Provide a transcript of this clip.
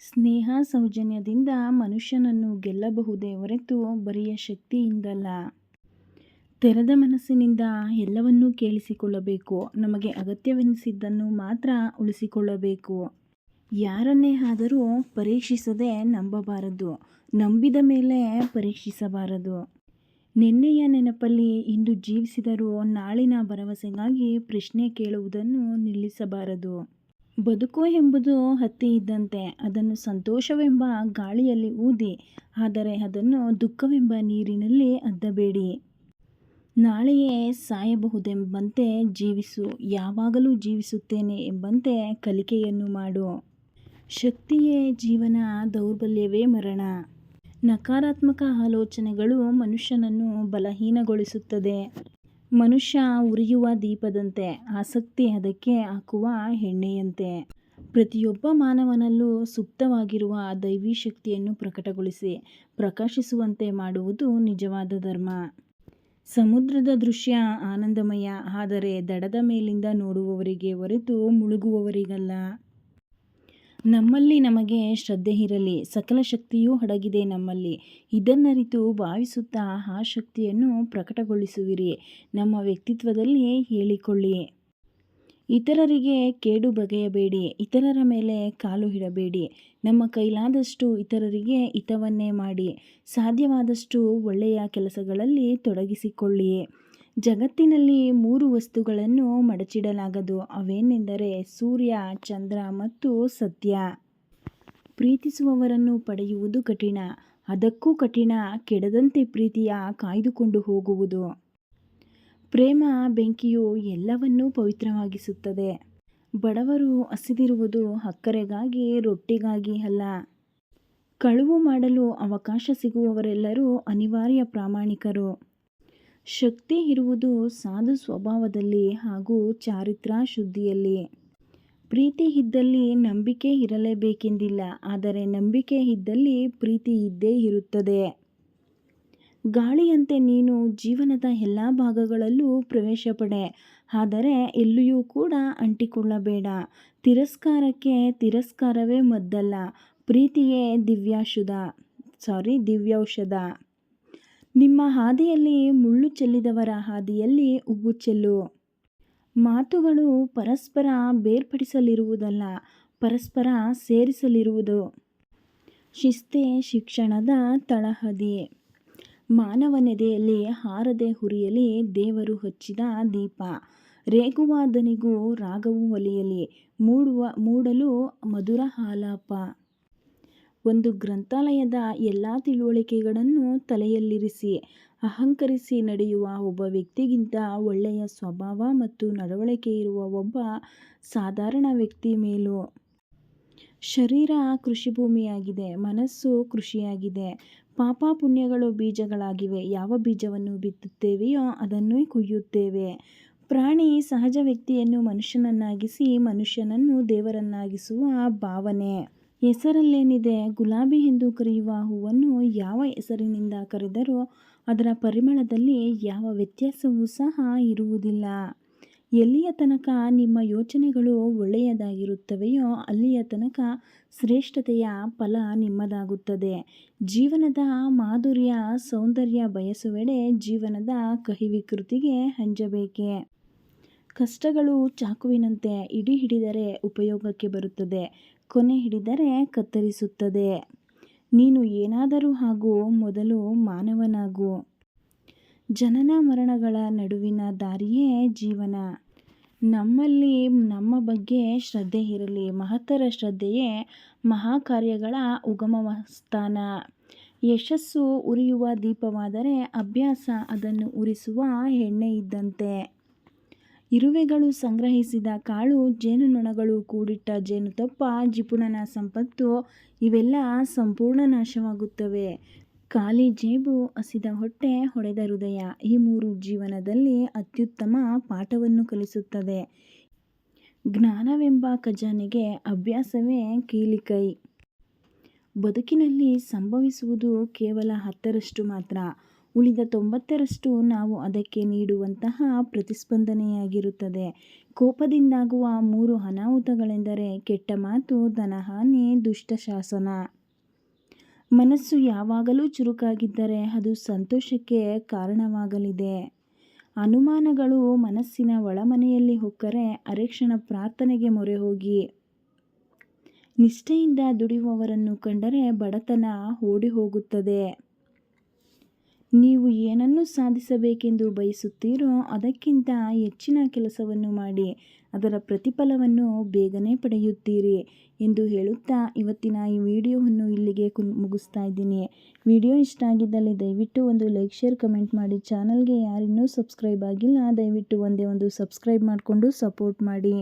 ಸ್ನೇಹ ಸೌಜನ್ಯದಿಂದ ಮನುಷ್ಯನನ್ನು ಗೆಲ್ಲಬಹುದೇ ಹೊರತು ಬರಿಯ ಶಕ್ತಿಯಿಂದಲ್ಲ. ತೆರೆದ ಮನಸ್ಸಿನಿಂದ ಎಲ್ಲವನ್ನೂ ಕೇಳಿಸಿಕೊಳ್ಳಬೇಕು. ನಮಗೆ ಅಗತ್ಯವೆನಿಸಿದ್ದನ್ನು ಮಾತ್ರ ಉಳಿಸಿಕೊಳ್ಳಬೇಕು. ಯಾರನ್ನೇ ಆದರೂ ಪರೀಕ್ಷಿಸದೆ ನಂಬಬಾರದು. ನಂಬಿದ ಮೇಲೆ ಪರೀಕ್ಷಿಸಬಾರದು. ನಿನ್ನೆಯ ನೆನಪಲ್ಲಿ ಇಂದು ಜೀವಿಸಿದರೂ ನಾಳಿನ ಭರವಸೆಗಾಗಿ ಪ್ರಶ್ನೆ ಕೇಳುವುದನ್ನು ನಿಲ್ಲಿಸಬಾರದು. ಬದುಕು ಎಂಬುದು ಹತ್ತಿ ಇದ್ದಂತೆ, ಅದನ್ನು ಸಂತೋಷವೆಂಬ ಗಾಳಿಯಲ್ಲಿ ಊದಿ, ಆದರೆ ಅದನ್ನು ದುಃಖವೆಂಬ ನೀರಿನಲ್ಲಿ ಅದ್ದಬೇಡಿ. ನಾಳೆಯೇ ಸಾಯಬಹುದೆಂಬಂತೆ ಜೀವಿಸು, ಯಾವಾಗಲೂ ಜೀವಿಸುತ್ತೇನೆ ಎಂಬಂತೆ ಕಲಿಕೆಯನ್ನು ಮಾಡು. ಶಕ್ತಿಯೇ ಜೀವನ, ದೌರ್ಬಲ್ಯವೇ ಮರಣ. ನಕಾರಾತ್ಮಕ ಆಲೋಚನೆಗಳು ಮನುಷ್ಯನನ್ನು ಬಲಹೀನಗೊಳಿಸುತ್ತದೆ. ಮನುಷ್ಯ ಉರಿಯುವ ದೀಪದಂತೆ ಆಸಕ್ತಿ ಅದಕ್ಕೆ ಹಾಕುವ ಎಣ್ಣೆಯಂತೆ. ಪ್ರತಿಯೊಬ್ಬ ಮಾನವನಲ್ಲೂ ಸುಪ್ತವಾಗಿರುವ ದೈವಿ ಶಕ್ತಿಯನ್ನು ಪ್ರಕಟಗೊಳಿಸಿ, ಪ್ರಕಾಶಿಸುವಂತೆ ಮಾಡುವುದು ನಿಜವಾದ ಧರ್ಮ. ಸಮುದ್ರದ ದೃಶ್ಯ ಆನಂದಮಯ, ಆದರೆ ದಡದ ಮೇಲಿಂದ ನೋಡುವವರಿಗೆ ಹೊರತು ಮುಳುಗುವವರಿಗಲ್ಲ. ನಮ್ಮಲ್ಲಿ ನಮಗೆ ಶ್ರದ್ಧೆ ಇರಲಿ, ಸಕಲ ಶಕ್ತಿಯೂ ಅಡಗಿದೆ ನಮ್ಮಲ್ಲಿ. ಇದನ್ನರಿತು ಭಾವಿಸುತ್ತಾ ಆ ಶಕ್ತಿಯನ್ನು ಪ್ರಕಟಗೊಳಿಸುವಿರಿ. ನಮ್ಮ ವ್ಯಕ್ತಿತ್ವದಲ್ಲಿ ಹೇಳಿಕೊಳ್ಳಿ. ಇತರರಿಗೆ ಕೇಡು ಬಗೆಯಬೇಡಿ, ಇತರರ ಮೇಲೆ ಕಾಲು ಇಡಬೇಡಿ. ನಮ್ಮ ಕೈಲಾದಷ್ಟು ಇತರರಿಗೆ ಹಿತವನ್ನೇ ಮಾಡಿ, ಸಾಧ್ಯವಾದಷ್ಟು ಒಳ್ಳೆಯ ಕೆಲಸಗಳಲ್ಲಿ ತೊಡಗಿಸಿಕೊಳ್ಳಿ. ಜಗತ್ತಿನಲ್ಲಿ ಮೂರು ವಸ್ತುಗಳನ್ನು ಮಡಚಿಡಲಾಗದು. ಅವೇನೆಂದರೆ ಸೂರ್ಯ, ಚಂದ್ರ ಮತ್ತು ಸತ್ಯ. ಪ್ರೀತಿಸುವವರನ್ನು ಪಡೆಯುವುದು ಕಠಿಣ. ಅದಕ್ಕೂ ಕಠಿಣ, ಕೆಡದಂತೆ ಪ್ರೀತಿಯ ಕಾಯ್ದುಕೊಂಡು ಹೋಗುವುದು. ಪ್ರೇಮ ಬೆಂಕಿಯು ಎಲ್ಲವನ್ನೂ ಪವಿತ್ರವಾಗಿಸುತ್ತದೆ. ಬಡವರು ಹಸಿದಿರುವುದು ಅಕ್ಕರೆಗಾಗಿ, ರೊಟ್ಟಿಗಾಗಿ ಅಲ್ಲ. ಕಳುವು ಮಾಡಲು ಅವಕಾಶ ಸಿಗುವವರೆಲ್ಲರೂ ಅನಿವಾರ್ಯ ಪ್ರಾಮಾಣಿಕರು. ಶಕ್ತಿ ಇರುವುದು ಸಾಧು ಸ್ವಭಾವದಲ್ಲಿ ಹಾಗೂ ಚಾರಿತ್ರಾ ಶುದ್ಧಿಯಲ್ಲಿ ಪ್ರೀತಿ ಇದ್ದಲ್ಲಿ ನಂಬಿಕೆ ಇರಲೇಬೇಕೆಂದಿಲ್ಲ, ಆದರೆ ನಂಬಿಕೆ ಇದ್ದಲ್ಲಿ ಪ್ರೀತಿ ಇದ್ದೇ ಇರುತ್ತದೆ. ಗಾಳಿಯಂತೆ ನೀನು ಜೀವನದ ಎಲ್ಲ ಭಾಗಗಳಲ್ಲೂ ಪ್ರವೇಶ ಪಡೆ ಆದರೆ ಎಲ್ಲಿಯೂ ಕೂಡ ಅಂಟಿಕೊಳ್ಳಬೇಡ. ತಿರಸ್ಕಾರಕ್ಕೆ ತಿರಸ್ಕಾರವೇ ಮದ್ದಲ್ಲ, ಪ್ರೀತಿಯೇ ದಿವ್ಯಾಶುಧ ಸಾರಿ ದಿವ್ಯೌಷಧ. ನಿಮ್ಮ ಹಾದಿಯಲ್ಲಿ ಮುಳ್ಳು ಚೆಲ್ಲಿದವರ ಹಾದಿಯಲ್ಲಿ ಉಬ್ಬು ಚೆಲ್ಲು. ಮಾತುಗಳು ಪರಸ್ಪರ ಬೇರ್ಪಡಿಸಲಿರುವುದಲ್ಲ, ಪರಸ್ಪರ ಸೇರಿಸಲಿರುವುದು. ಶಿಸ್ತೇ ಶಿಕ್ಷಣದ ತಳಹದಿ. ಮಾನವನೆದೆಯಲ್ಲಿ ಹಾರದೆ ಹುರಿಯಲಿ, ದೇವರು ಹಚ್ಚಿದ ದೀಪ. ರೇಗುವ ದನಿಗೂ ರಾಗವು ಒಲಿಯಲಿ, ಮೂಡುವ, ಮೂಡಲು ಮಧುರ ಆಲಾಪ ಒಂದು ಗ್ರಂಥಾಲಯದ ಎಲ್ಲ ತಿಳುವಳಿಕೆಗಳನ್ನು ತಲೆಯಲ್ಲಿರಿಸಿ, ಅಹಂಕರಿಸಿ ನಡೆಯುವ ಒಬ್ಬ ವ್ಯಕ್ತಿಗಿಂತ ಒಳ್ಳೆಯ ಸ್ವಭಾವ ಮತ್ತು ನಡವಳಿಕೆ ಇರುವ ಒಬ್ಬ ಸಾಧಾರಣ ವ್ಯಕ್ತಿ ಮೇಲೂ. ಶರೀರ ಕೃಷಿಭೂಮಿಯಾಗಿದೆ, ಮನಸ್ಸು ಕೃಷಿಯಾಗಿದೆ ಪಾಪ ಪುಣ್ಯಗಳು ಬೀಜಗಳಾಗಿವೆ, ಯಾವ ಬೀಜವನ್ನು ಬಿತ್ತುತ್ತೇವೆಯೋ ಅದನ್ನೇ ಕುಯ್ಯುತ್ತೇವೆ. ಪ್ರಾಣಿ ಸಹಜ ವ್ಯಕ್ತಿಯನ್ನು ಮನುಷ್ಯನನ್ನಾಗಿಸಿ ಮನುಷ್ಯನನ್ನು ದೇವರನ್ನಾಗಿಸುವ ಭಾವನೆ. ಹೆಸರಲ್ಲೇನಿದೆ? ಗುಲಾಬಿ ಎಂದು ಕರೆಯುವ ಹೂವನ್ನು ಯಾವ ಹೆಸರಿನಿಂದ ಕರೆದರೂ ಅದರ ಪರಿಮಳದಲ್ಲಿ ಯಾವ ವ್ಯತ್ಯಾಸವೂ ಸಹ ಇರುವುದಿಲ್ಲ. ಎಲ್ಲಿಯ ತನಕ ನಿಮ್ಮ ಯೋಚನೆಗಳು ಒಳ್ಳೆಯದಾಗಿರುತ್ತವೆಯೋ ಅಲ್ಲಿಯ ತನಕ ಶ್ರೇಷ್ಠತೆಯ ಫಲ ನಿಮ್ಮದಾಗುತ್ತದೆ. ಜೀವನದ ಮಾಧುರ್ಯ, ಸೌಂದರ್ಯ ಬಯಸುವೆಡೆ ಜೀವನದ ಕಹಿ ವಿಕೃತಿಗೆ ಕಷ್ಟಗಳು ಚಾಕುವಿನಂತೆ ಇಡಿ ಹಿಡಿದರೆ ಉಪಯೋಗಕ್ಕೆ ಬರುತ್ತದೆ, ಕೊನೆ ಹಿಡಿದರೆ ಕತ್ತರಿಸುತ್ತದೆ. ನೀನು ಏನಾದರೂ ಹಾಗೂ ಮೊದಲು ಮಾನವನಾಗು. ಜನನ ಮರಣಗಳ ನಡುವಿನ ದಾರಿಯೇ ಜೀವನ. ನಮ್ಮಲ್ಲಿ ನಮ್ಮ ಬಗ್ಗೆ ಶ್ರದ್ಧೆ ಇರಲಿ, ಮಹತ್ತರ ಶ್ರದ್ಧೆಯೇ ಮಹಾಕಾರ್ಯಗಳ ಉಗಮಸ್ಥಾನ. ಯಶಸ್ಸು ಉರಿಯುವ ದೀಪವಾದರೆ ಅಭ್ಯಾಸ ಅದನ್ನು ಉರಿಸುವ ಎಣ್ಣೆ ಇದ್ದಂತೆ. ಇರುವೆಗಳು ಸಂಗ್ರಹಿಸಿದ ಕಾಳು, ಜೇನುನೊಣಗಳು ಕೂಡಿಟ್ಟ ಜೇನುತುಪ್ಪ, ಜಿಪುಣನ ಸಂಪತ್ತು, ಇವೆಲ್ಲ ಸಂಪೂರ್ಣ ನಾಶವಾಗುತ್ತವೆ. ಖಾಲಿ ಜೇಬು ಹಸಿದ ಹೊಟ್ಟೆ ಹೊಡೆದ ಹೃದಯ ಈ ಮೂರು ಜೀವನದಲ್ಲಿ ಅತ್ಯುತ್ತಮ ಪಾಠವನ್ನು ಕಲಿಸುತ್ತದೆ. ಜ್ಞಾನವೆಂಬ ಖಜಾನೆಗೆ ಅಭ್ಯಾಸವೇ ಕೀಲಿಕೈ. ಬದುಕಿನಲ್ಲಿ ಸಂಭವಿಸುವುದು ಕೇವಲ ಹತ್ತರಷ್ಟು ಮಾತ್ರ. ಉಳಿದ ತೊಂಬತ್ತರಷ್ಟು ನಾವು ಅದಕ್ಕೆ ನೀಡುವಂತಹ ಪ್ರತಿಸ್ಪಂದನೆಯಾಗಿರುತ್ತದೆ. ಕೋಪದಿಂದಾಗುವ ಮೂರು ಅನಾಹುತಗಳೆಂದರೆ ಕೆಟ್ಟ ಮಾತು ಧನಹಾನಿ ದುಷ್ಟ ಶಾಸನ. ಮನಸ್ಸು ಯಾವಾಗಲೂ ಚುರುಕಾಗಿದ್ದರೆ ಅದು ಸಂತೋಷಕ್ಕೆ ಕಾರಣವಾಗಲಿದೆ. ಅನುಮಾನಗಳು ಮನಸ್ಸಿನ ಒಳಮನೆಯಲ್ಲಿ ಹೊಕ್ಕರೆ ಅರೆಕ್ಷಣ ಪ್ರಾರ್ಥನೆಗೆ ಮೊರೆ ಹೋಗಿ ನಿಷ್ಠೆಯಿಂದ ದುಡಿಯುವವರನ್ನು ಕಂಡರೆ ಬಡತನ ಓಡಿ ಹೋಗುತ್ತದೆ ನೀವು ಏನನ್ನು ಸಾಧಿಸಬೇಕೆಂದು ಬಯಸುತ್ತೀರೋ ಅದಕ್ಕಿಂತ ಹೆಚ್ಚಿನ ಕೆಲಸವನ್ನು ಮಾಡಿ, ಅದರ ಪ್ರತಿಫಲವನ್ನು ಬೇಗನೆ ಪಡೆಯುತ್ತೀರಿ ಎಂದು ಹೇಳುತ್ತಾ ಇವತ್ತಿನ ಈ ವಿಡಿಯೋವನ್ನು ಇಲ್ಲಿಗೆ ಕು ಮುಗಿಸ್ತಾ ಇದ್ದೀನಿ. ವಿಡಿಯೋ ಇಷ್ಟ ಆಗಿದ್ದಲ್ಲಿ ದಯವಿಟ್ಟು ಒಂದು ಲೈಕ್, ಶೇರ್, ಕಮೆಂಟ್ ಮಾಡಿ. ಚಾನಲ್ಗೆ ಯಾರಿನ್ನೂ ಸಬ್ಸ್ಕ್ರೈಬ್ ಆಗಿಲ್ಲ, ದಯವಿಟ್ಟು ಒಂದೇ ಒಂದು ಸಬ್ಸ್ಕ್ರೈಬ್ ಮಾಡಿಕೊಂಡು ಸಪೋರ್ಟ್ ಮಾಡಿ.